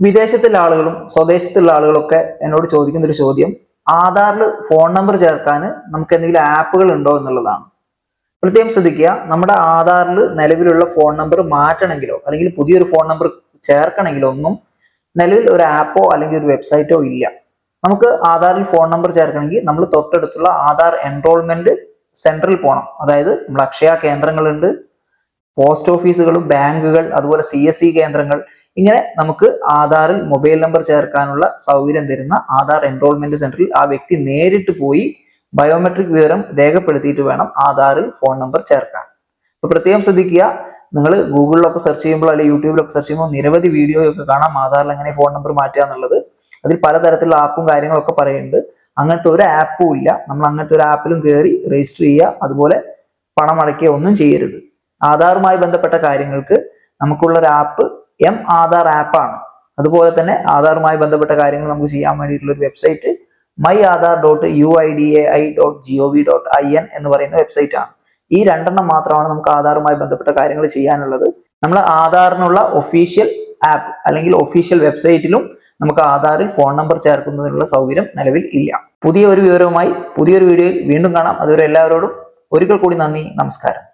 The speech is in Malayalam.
വിദേശത്തുള്ള ആളുകളും സ്വദേശത്തുള്ള ആളുകളൊക്കെ എന്നോട് ചോദിക്കുന്ന ഒരു ചോദ്യം ആധാറിൽ ഫോൺ നമ്പർ ചേർക്കാൻ നമുക്ക് എന്തെങ്കിലും ആപ്പുകൾ ഉണ്ടോ എന്നുള്ളതാണ്. പ്രത്യേകം ശ്രദ്ധിക്കുക നമ്മുടെ ആധാറിൽ നിലവിലുള്ള ഫോൺ നമ്പർ മാറ്റണമെങ്കിലോ അല്ലെങ്കിൽ പുതിയൊരു ഫോൺ നമ്പർ ചേർക്കണമെങ്കിലോ ഒന്നും നിലവിൽ ഒരു ആപ്പോ അല്ലെങ്കിൽ ഒരു വെബ്സൈറ്റോ ഇല്ല. നമുക്ക് ആധാറിൽ ഫോൺ നമ്പർ ചേർക്കണമെങ്കിൽ നമ്മൾ തൊട്ടടുത്തുള്ള ആധാർ എൻറോൾമെന്റ് സെന്ററിൽ പോകണം അതായത് നമ്മൾ അക്ഷയ കേന്ദ്രങ്ങളുണ്ട് പോസ്റ്റ് ഓഫീസുകളും ബാങ്കുകൾ അതുപോലെ സി കേന്ദ്രങ്ങൾ ഇങ്ങനെ നമുക്ക് ആധാറിൽ മൊബൈൽ നമ്പർ ചേർക്കാനുള്ള സൗകര്യം തരുന്ന ആധാർ എൻറോൾമെന്റ് സെന്ററിൽ ആ വ്യക്തി നേരിട്ട് പോയി ബയോമെട്രിക് വിവരം രേഖപ്പെടുത്തിയിട്ട് വേണം ആധാറിൽ ഫോൺ നമ്പർ ചേർക്കാൻ. അപ്പൊ പ്രത്യേകം ശ്രദ്ധിക്കുക നിങ്ങൾ ഗൂഗിളിലൊക്കെ സെർച്ച് ചെയ്യുമ്പോൾ അല്ലെങ്കിൽ യൂട്യൂബിലൊക്കെ സെർച്ച് ചെയ്യുമ്പോൾ നിരവധി വീഡിയോ ഒക്കെ കാണാം ആധാറിൽ എങ്ങനെ ഫോൺ നമ്പർ മാറ്റുക എന്നുള്ളത്. അതിൽ പലതരത്തിലുള്ള ആപ്പും കാര്യങ്ങളൊക്കെ പറയുന്നുണ്ട്. അങ്ങനത്തെ ഒരു ആപ്പും ഇല്ല. നമ്മൾ അങ്ങനത്തെ ഒരു ആപ്പിലും കയറി രജിസ്റ്റർ ചെയ്യുക. അതുപോലെ പണം അടയ്ക്കുക ഒന്നും ചെയ്യരുത്. ആധാറുമായി ബന്ധപ്പെട്ട കാര്യങ്ങൾക്ക് നമുക്കുള്ള ഒരു ആപ്പ് എം ആധാർ ആപ്പാണ് അതുപോലെ തന്നെ ആധാറുമായി ബന്ധപ്പെട്ട കാര്യങ്ങൾ നമുക്ക് ചെയ്യാൻ വേണ്ടിയിട്ടുള്ള ഒരു website my Aadhaar dot U I D A I dot G O V dot I N എന്ന് പറയുന്ന വെബ്സൈറ്റ് ആണ്. ഈ രണ്ടെണ്ണം മാത്രമാണ് നമുക്ക് ആധാറുമായി ബന്ധപ്പെട്ട കാര്യങ്ങൾ ചെയ്യാനുള്ളത്. നമ്മൾ ആധാറിനുള്ള ഒഫീഷ്യൽ ആപ്പ് അല്ലെങ്കിൽ ഒഫീഷ്യൽ വെബ്സൈറ്റിലും നമുക്ക് ആധാറിൽ ഫോൺ നമ്പർ ചേർക്കുന്നതിനുള്ള സൗകര്യം നിലവിൽ ഇല്ല. പുതിയ ഒരു വിവരവുമായി പുതിയൊരു വീഡിയോയിൽ വീണ്ടും കാണാം. അതുവരെ എല്ലാവരോടും ഒരിക്കൽ കൂടി നന്ദി നമസ്കാരം.